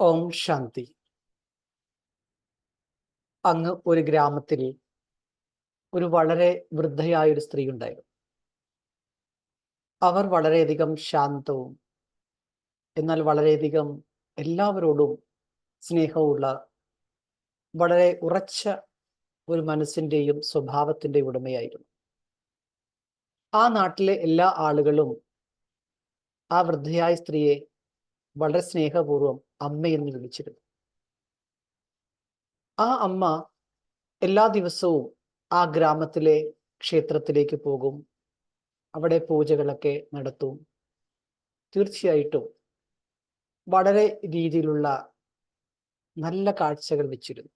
ഓം ശാന്തി. അങ്ങ് ഒരു ഗ്രാമത്തിൽ ഒരു വളരെ വൃദ്ധയായ ഒരു സ്ത്രീ ഉണ്ടായിരുന്നു അവർ വളരെയധികം ശാന്തവും എന്നാൽ വളരെയധികം എല്ലാവരോടും സ്നേഹവുമുള്ള വളരെ ഉറച്ച ഒരു മനസ്സിന്റെയും സ്വഭാവത്തിന്റെയും ഉടമയായിരുന്നു. ആ നാട്ടിലെ എല്ലാ ആളുകളും ആ വൃദ്ധയായ സ്ത്രീയെ വളരെ സ്നേഹപൂർവം അമ്മയെന്ന് വിളിച്ചിരുന്നു. ആ അമ്മ എല്ലാ ദിവസവും ആ ഗ്രാമത്തിലെ ക്ഷേത്രത്തിലേക്ക് പോകും. അവിടെ പൂജകളൊക്കെ നടത്തും. തീർച്ചയായിട്ടും വളരെ രീതിയിലുള്ള നല്ല കാഴ്ചകൾ വെച്ചിരുന്നു.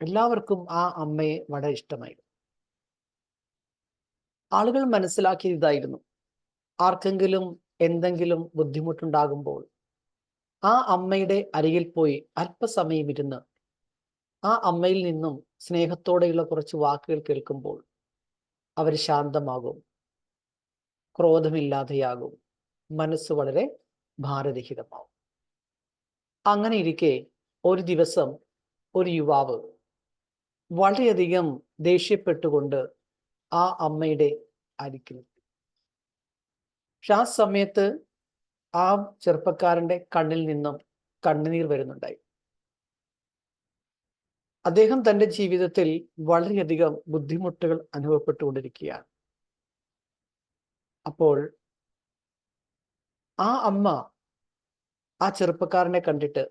എല്ലാവർക്കും ആ അമ്മയെ വളരെ ഇഷ്ടമായിരുന്നു. ആളുകൾ മനസ്സിലാക്കിയതായിരുന്നു. ആർക്കെങ്കിലും എന്തെങ്കിലും ബുദ്ധിമുട്ടുണ്ടാകുമ്പോൾ ആ അമ്മയുടെ അരികിൽ പോയി അല്പസമയം ഇരുന്ന് ആ അമ്മയിൽ നിന്നും സ്നേഹത്തോടെയുള്ള കുറച്ച് വാക്കുകൾ കേൾക്കുമ്പോൾ അവർ ശാന്തമാകും. ക്രോധമില്ലാതെയാകും. മനസ്സ് വളരെ ഭാരരഹിതമാവും അങ്ങനെ ഇരിക്കെ ഒരു ദിവസം ഒരു യുവാവ് വളരെയധികം ദേഷ്യപ്പെട്ടുകൊണ്ട് ആ അമ്മയുടെ അരികിൽ പക്ഷെ ആ സമയത്ത് ആ ചെറുപ്പക്കാരന്റെ കണ്ണിൽ നിന്നും കണ്ണുനീർ വരുന്നുണ്ടായി. അദ്ദേഹം തന്റെ ജീവിതത്തിൽ വളരെയധികം ബുദ്ധിമുട്ടുകൾ അനുഭവപ്പെട്ടുകൊണ്ടിരിക്കുകയാണ്. അപ്പോൾ ആ അമ്മ ആ ചെറുപ്പക്കാരനെ കണ്ടിട്ട്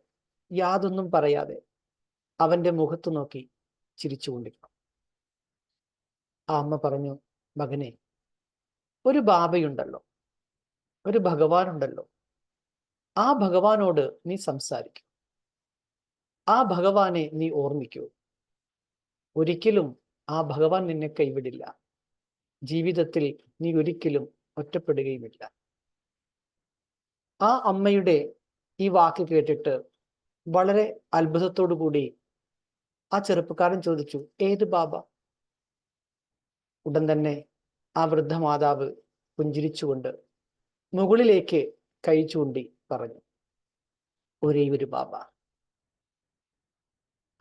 യാതൊന്നും പറയാതെ അവന്റെ മുഖത്ത് നോക്കി ചിരിച്ചുകൊണ്ടിരുന്നു. ആ അമ്മ പറഞ്ഞു മകനെ ഒരു ബാബയുണ്ടല്ലോ ഒരു ഭഗവാൻ ഉണ്ടല്ലോ ആ ഭഗവാനോട് നീ സംസാരിക്കൂ. ആ ഭഗവാനെ നീ ഓർമ്മിക്കൂ. ഒരിക്കലും ആ ഭഗവാൻ നിന്നെ കൈവിടില്ല. ജീവിതത്തിൽ നീ ഒരിക്കലും ഒറ്റപ്പെടുകയുമില്ല. ആ അമ്മയുടെ ഈ വാക്ക് കേട്ടിട്ട് വളരെ അത്ഭുതത്തോടു കൂടി ആ ചെറുപ്പക്കാരൻ ചോദിച്ചു ഏത് ബാബ? ഉടൻ തന്നെ ആ വൃദ്ധ മാതാവ് പുഞ്ചിരിച്ചുകൊണ്ട് മുകളിലേക്ക് കൈ ചൂണ്ടി പറഞ്ഞു. ഒരേ ഒരു ബാബ.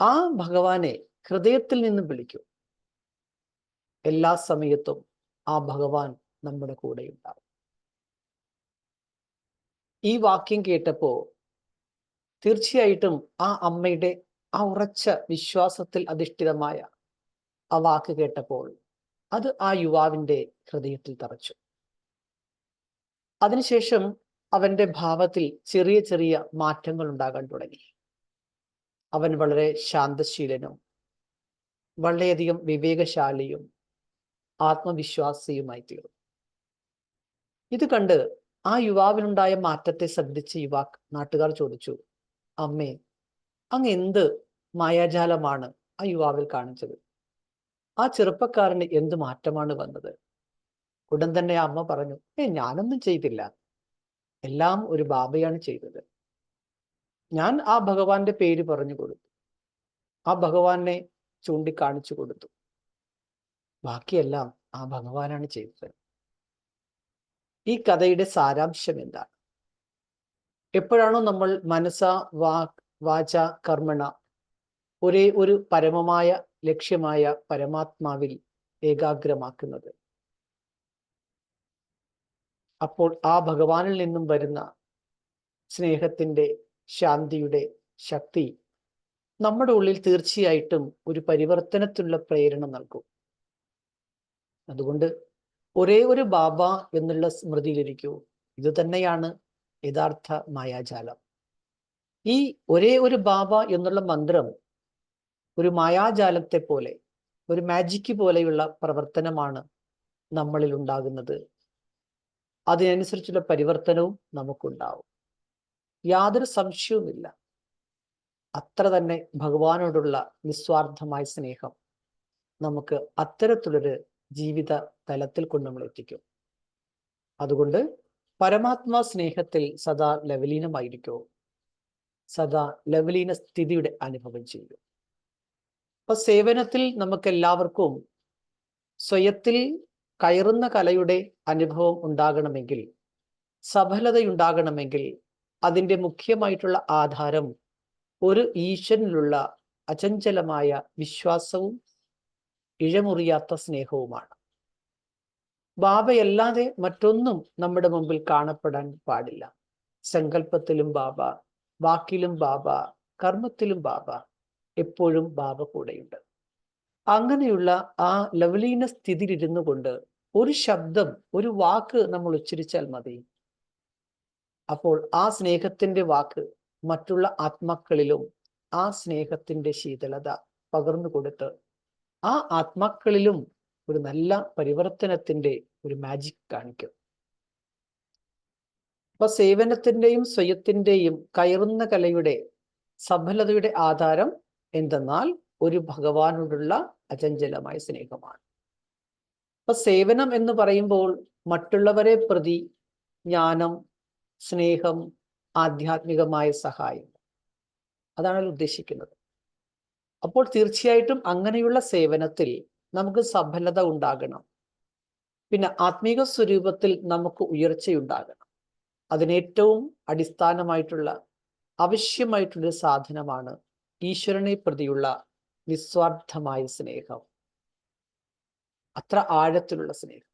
ആ ഭഗവാനെ ഹൃദയത്തിൽ നിന്ന് വിളിക്കൂ. എല്ലാ സമയത്തും ആ ഭഗവാൻ നമ്മുടെ കൂടെ ഉണ്ടാവും. ഈ വാക്യം കേട്ടപ്പോ തീർച്ചയായിട്ടും ആ അമ്മയുടെ ആ ഉറച്ച വിശ്വാസത്തിൽ അധിഷ്ഠിതമായ ആ വാക്ക് കേട്ടപ്പോൾ അത് ആ യുവാവിന്റെ ഹൃദയത്തിൽ തറച്ചു. അതിനുശേഷം അവന്റെ ഭാവത്തിൽ ചെറിയ ചെറിയ മാറ്റങ്ങൾ ഉണ്ടാകാൻ തുടങ്ങി. അവൻ വളരെ ശാന്തശീലനും വളരെയധികം വിവേകശാലിയും ആത്മവിശ്വാസിയുമായി തീർന്നു. ഇത് കണ്ട് ആ യുവാവിനുണ്ടായ മാറ്റത്തെ ശ്രദ്ധിച്ച് യുവാ നാട്ടുകാർ ചോദിച്ചു അമ്മേ അങ്ങ് എന്ത് മായാജാലമാണ് ആ യുവാവിൽ കാണിച്ചത്? ആ ചെറുപ്പക്കാരന് എന്ത് മാറ്റമാണ് വന്നത്? ഉടൻ തന്നെ അമ്മ പറഞ്ഞു ഏ ഞാനൊന്നും ചെയ്തില്ല. എല്ലാം ഒരു ബാബയാണ് ചെയ്തത്. ഞാൻ ആ ഭഗവാന്റെ പേര് പറഞ്ഞു കൊടുത്തു. ആ ഭഗവാനെ ചൂണ്ടിക്കാണിച്ചു കൊടുത്തു. ബാക്കിയെല്ലാം ആ ഭഗവാനാണ് ചെയ്തത്. ഈ കഥയുടെ സാരാംശം എന്താണ്? എപ്പോഴാണോ നമ്മൾ മനസ്സ വാ വാച കർമ്മണ ഒരേ ഒരു പരമമായ ലക്ഷ്യമായ പരമാത്മാവിൽ ഏകാഗ്രമാക്കുന്നത്? അപ്പോൾ ആ ഭഗവാനിൽ നിന്നും വരുന്ന സ്നേഹത്തിന്റെ ശാന്തിയുടെ ശക്തി നമ്മുടെ ഉള്ളിൽ തീർച്ചയായിട്ടും ഒരു പരിവർത്തനത്തിനുള്ള പ്രേരണ നൽകും. അതുകൊണ്ട് ഒരേ ഒരു ബാബ എന്നുള്ള സ്മൃതിയിലിരിക്കൂ. ഇത് തന്നെയാണ് യഥാർത്ഥ മായാജാലം. ഈ ഒരേ ഒരു ബാബ എന്നുള്ള മന്ത്രം ഒരു മായാജാലത്തെ പോലെ ഒരു മാജിക്ക് പോലെയുള്ള പ്രവർത്തനമാണ് നമ്മളിൽ ഉണ്ടാകുന്നത്. അതിനനുസരിച്ചുള്ള പരിവർത്തനവും നമുക്കുണ്ടാവും. യാതൊരു സംശയവുമില്ല. അത്ര തന്നെ ഭഗവാനോടുള്ള നിസ്വാർത്ഥമായ സ്നേഹം നമുക്ക് അത്തരത്തിലൊരു ജീവിത തലത്തിൽ കൊണ്ട് നമ്മൾ എത്തിക്കും. അതുകൊണ്ട് പരമാത്മാ സ്നേഹത്തിൽ സദാ ലവലീനമായിരിക്കോ. സദാ ലവലീന സ്ഥിതിയുടെ അനുഭവം ചെയ്യും. അപ്പൊ സേവനത്തിൽ നമുക്ക് എല്ലാവർക്കും സ്വയത്തിൽ കയറുന്ന കലയുടെ അനുഭവം ഉണ്ടാകണമെങ്കിൽ സഫലതയുണ്ടാകണമെങ്കിൽ അതിന്റെ മുഖ്യമായിട്ടുള്ള ആധാരം ഒരു ഈശ്വരനിലുള്ള അചഞ്ചലമായ വിശ്വാസവും ഇഴമുറിയാത്ത സ്നേഹവുമാണ്. ബാബയല്ലാതെ മറ്റൊന്നും നമ്മുടെ മുമ്പിൽ കാണപ്പെടാൻ പാടില്ല. സങ്കല്പത്തിലും ബാബ വാക്കിലും ബാബ കർമ്മത്തിലും ബാബ എപ്പോഴും ബാബ കൂടെയുണ്ട്. അങ്ങനെയുള്ള ആ ലവലീന സ്ഥിതിയിലിരുന്നു കൊണ്ട് ഒരു ശബ്ദം ഒരു വാക്ക് നമ്മൾ ഉച്ചരിച്ചാൽ മതി. അപ്പോൾ ആ സ്നേഹത്തിന്റെ വാക്ക് മറ്റുള്ള ആത്മാക്കളിലും ആ സ്നേഹത്തിന്റെ ശീതളത പകർന്നു കൊടുത്ത് ആ ആത്മാക്കളിലും ഒരു നല്ല പരിവർത്തനത്തിന്റെ ഒരു മാജിക് കാണിക്കും. അപ്പൊ സേവനത്തിന്റെയും സ്വയത്തിന്റെയും കയറുന്ന കലയുടെ സഫലതയുടെ ആധാരം എന്തെന്നാൽ ഒരു ഭഗവാനോടുള്ള അചഞ്ചലമായ സ്നേഹമാണ്. അപ്പൊ സേവനം എന്ന് പറയുമ്പോൾ മറ്റുള്ളവരെ പ്രതി ജ്ഞാനം സ്നേഹം ആധ്യാത്മികമായ സഹായം. അതാണ് ഉദ്ദേശിക്കുന്നത്. അപ്പോൾ തീർച്ചയായിട്ടും അങ്ങനെയുള്ള സേവനത്തിൽ നമുക്ക് സഫലത ഉണ്ടാകണം. പിന്നെ ആത്മീക സ്വരൂപത്തിൽ നമുക്ക് ഉയർച്ചയുണ്ടാകണം. അതിനേറ്റവും അടിസ്ഥാനമായിട്ടുള്ള ആവശ്യമായിട്ടുള്ള സാധനമാണ് ഈശ്വരനെ പ്രതിയുള്ള നിസ്വാർത്ഥമായ സ്നേഹം. അത്ര ആഴത്തിലുള്ള സ്നേഹം.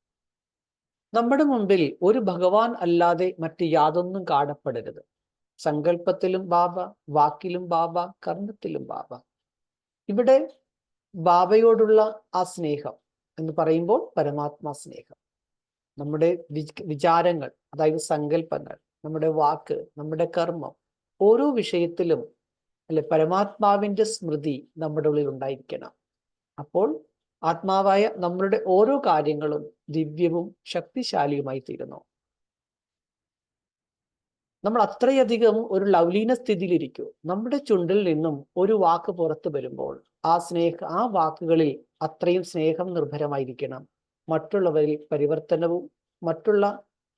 നമ്മുടെ മുമ്പിൽ ഒരു ഭഗവാൻ അല്ലാതെ മറ്റ് യാതൊന്നും കാണപ്പെടരുത്. സങ്കല്പത്തിലും ബാബ വാക്കിലും ബാബ കർമ്മത്തിലും ബാബ. ഇവിടെ ബാബയോടുള്ള ആ സ്നേഹം എന്ന് പറയുമ്പോൾ പരമാത്മാ സ്നേഹം. നമ്മുടെ വിചാരങ്ങൾ അതായത് സങ്കല്പങ്ങൾ നമ്മുടെ വാക്ക് നമ്മുടെ കർമ്മം ഓരോ വിഷയത്തിലും അല്ലെ പരമാത്മാവിന്റെ സ്മൃതി നമ്മുടെ ഉള്ളിൽ ഉണ്ടായിരിക്കണം. അപ്പോൾ ആത്മാവായ നമ്മളുടെ ഓരോ കാര്യങ്ങളും ദിവ്യവും ശക്തിശാലിയുമായി തീരുന്നു. നമ്മൾ അത്രയധികം ഒരു ലൗലീന സ്ഥിതിയിലിരിക്കൂ. നമ്മുടെ ചുണ്ടിൽ നിന്നും ഒരു വാക്ക് പുറത്തു വരുമ്പോൾ ആ സ്നേഹ ആ വാക്കുകളിൽ അത്രയും സ്നേഹം നിർഭരമായിരിക്കണം. മറ്റുള്ളവരിൽ പരിവർത്തനവും മറ്റുള്ള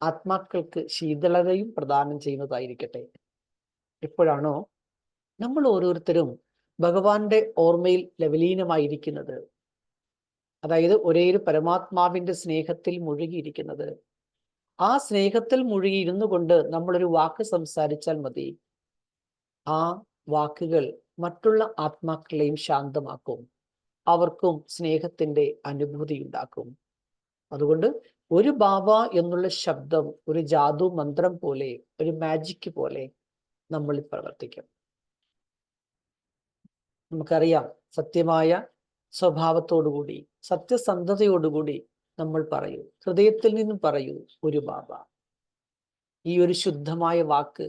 ആത്മാക്കൾക്ക് ശീതളതയും പ്രദാനം ചെയ്യുന്നതായിരിക്കട്ടെ. എപ്പോഴാണോ നമ്മൾ ഓരോരുത്തരും ഭഗവാന്റെ ഓർമ്മയിൽ ലവലീനമായിരിക്കുന്നത്? അതായത് ഒരേ ഒരു പരമാത്മാവിന്റെ സ്നേഹത്തിൽ മുഴുകിയിരിക്കുന്നത്. ആ സ്നേഹത്തിൽ മുഴുകിയിരുന്നു കൊണ്ട് നമ്മളൊരു വാക്ക് സംസാരിച്ചാൽ മതി. ആ വാക്കുകൾ മറ്റുള്ള ആത്മാക്കളെയും ശാന്തമാക്കും. അവർക്കും സ്നേഹത്തിന്റെ അനുഭൂതി ഉണ്ടാക്കും. അതുകൊണ്ട് ഒരു ബാബ എന്നുള്ള ശബ്ദം ഒരു ജാതു മന്ത്രം പോലെ ഒരു മാജിക് പോലെ നമ്മളിൽ പ്രവർത്തിക്കും. നമുക്കറിയാം സത്യമായ സ്വഭാവത്തോടുകൂടി സത്യസന്ധതയോടുകൂടി നമ്മൾ പറയൂ. ഹൃദയത്തിൽ നിന്നും പറയൂ ഒരു ബാബ. ഈ ഒരു ശുദ്ധമായ വാക്ക്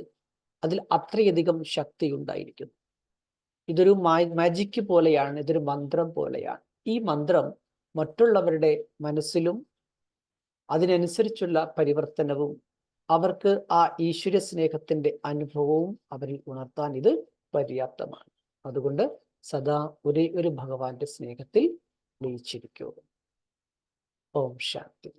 അതിൽ അത്രയധികം ശക്തി ഉണ്ടായിരിക്കുന്നു. ഇതൊരു മാജിക്ക് പോലെയാണ് ഇതൊരു മന്ത്രം പോലെയാണ്. ഈ മന്ത്രം മറ്റുള്ളവരുടെ മനസ്സിലും അതിനനുസരിച്ചുള്ള പരിവർത്തനവും അവർക്ക് ആ ഈശ്വര സ്നേഹത്തിന്റെ അനുഭവവും അവരിൽ ഉണർത്താൻ ഇത് പര്യാപ്തമാണ്. അതുകൊണ്ട് സദാ ഒരേ ഒരു ഭഗവാന്റെ സ്നേഹത്തിൽ ലയിച്ചിരിക്കൂ ഓം ശാന്തി.